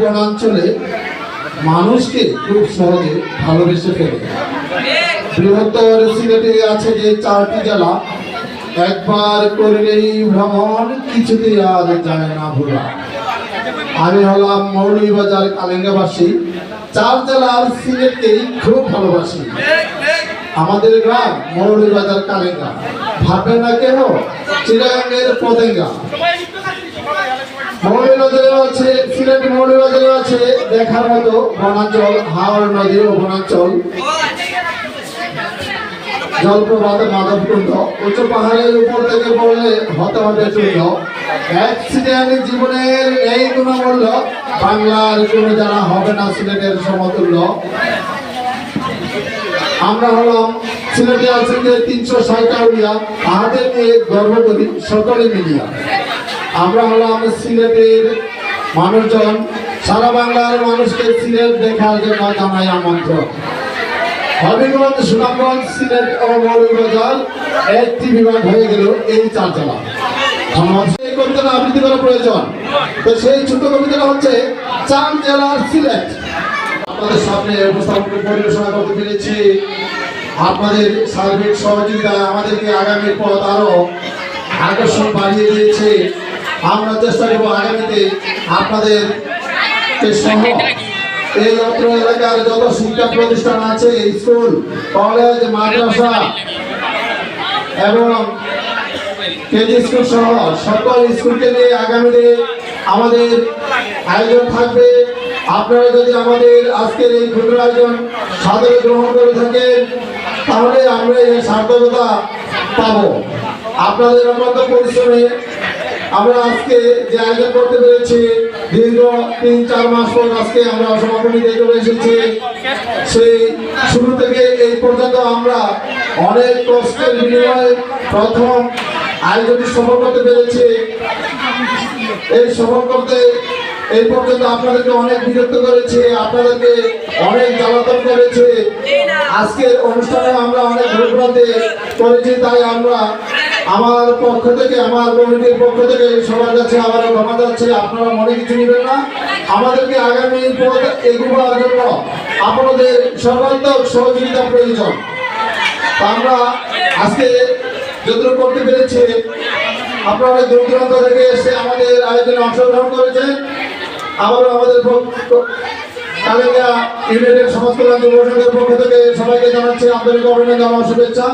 বনাঞ্চলে মানুষকে খুব সহজে ভালোবেসে ফেলে। বৃহত্তর সিলেটে আছে যে চারটি জেলা। একবার করলেই ভ্রমণ, কিছুতেই আর যায় না ভোলা। আমি হলাম মৌলভীবাজার কালিঙ্গাবাসী। চার জেলার সিলেটকেই খুব ভালোবাসি। আমাদের গ্রাম মৌলভীবাজার কালিঙ্গা। ভাববে না কেন চিরাঙ্গের পতেঙ্গা। মৌলভীবাজারে আছে সিলেট মৌলভীবাজারে আছে, দেখার মতো বনাঞ্চল, হাওড় নদী ও বনাঞ্চল। জলপ্রপাত মাধবকুণ্ড, উচ্চ পাহাড়ের উপর থেকে পড়লে হতে হবে চূর্ণ অ্যাক্সিডেন্ট জীবনের এই গুণমূল্য বাংলার কোনো জানা হবে না সিলেটের সমতুল্য। আমরা হলাম সিলেটে আছেন যে তিনশো ষাটটা উড়িয়া তাহাদের নিয়ে গর্ব করি সকলে মিলিয়া। আমরা হলাম সিলেটের মানুষজন। সারা বাংলার মানুষকে সিলেট দেখার জন্য জানাই আমন্ত্রণ। হবিগঞ্জ, সুনামগঞ্জ, সিলেট ও মৌলভীবাজার একটি বিভাগ হয়ে গেল এই চার এই প্রয়োজন। তো সেই কবিতাটা হচ্ছে সিলেট। আপনাদের সামনে করতে আপনাদের সার্বিক আমাদেরকে আগামী পথ আরও আকর্ষণ বাড়িয়ে দিয়েছে। আমরা চেষ্টা করব আগামীতে আপনাদের এই অত্র এলাকার যত শিক্ষা প্রতিষ্ঠান আছে স্কুল, কলেজ, মাদ্রাসা এবং কেজি স্কুল সহ সকল স্কুলকে নিয়ে আগামীতে আমাদের আয়োজন থাকবে। আপনারা যদি আমাদের আজকের এই ক্ষুদ্র আয়োজন সাদরে গ্রহণ করে থাকেন, তাহলে আমরা এই সার্থকতা পাবো। আপনাদের অত্যন্ত পরিশ্রমে আমরা আজকে যে আয়োজন করতে পেরেছি, দীর্ঘ তিন, চার মাস পর আজকে আমরা সমাপনী দেখে এসেছি। সেই শুরু থেকে এই পর্যন্ত আমরা অনেক কষ্টের বিনিময়ে প্রথম আয়োজনটি সফল করতে পেরেছি। এই সফল করতে এই পর্যন্ত আপনাদেরকে অনেক বিরক্ত করেছে, আপনাদেরকে অনেক জ্বালাতন করেছে। আজকের অনুষ্ঠানে আমরা অনেক ভুলভ্রান্তি করেছি, তাই আমরা আমার পক্ষ থেকে, আমার কমিটির পক্ষ থেকে সবার কাছে আবারও ক্ষমা যাচ্ছে, আপনারা মনে কিছু নেবেন না। আমাদেরকে আগামী পথ এগোবার জন্য আপনাদের সর্বাত্মক সহযোগিতা প্রয়োজন। আমরা আজকে যতটুকু করতে পেরেছি, আপনারা দূর দূরান্ত থেকে এসে আমাদের আয়োজনে অংশগ্রহণ করেছেন। আবারও আমাদের কালিকা ইউনিটের সমাজ কল্যাণ যুব পক্ষ থেকে সবাইকে জানাচ্ছি আন্তরিক অভিনন্দন শুভেচ্ছা।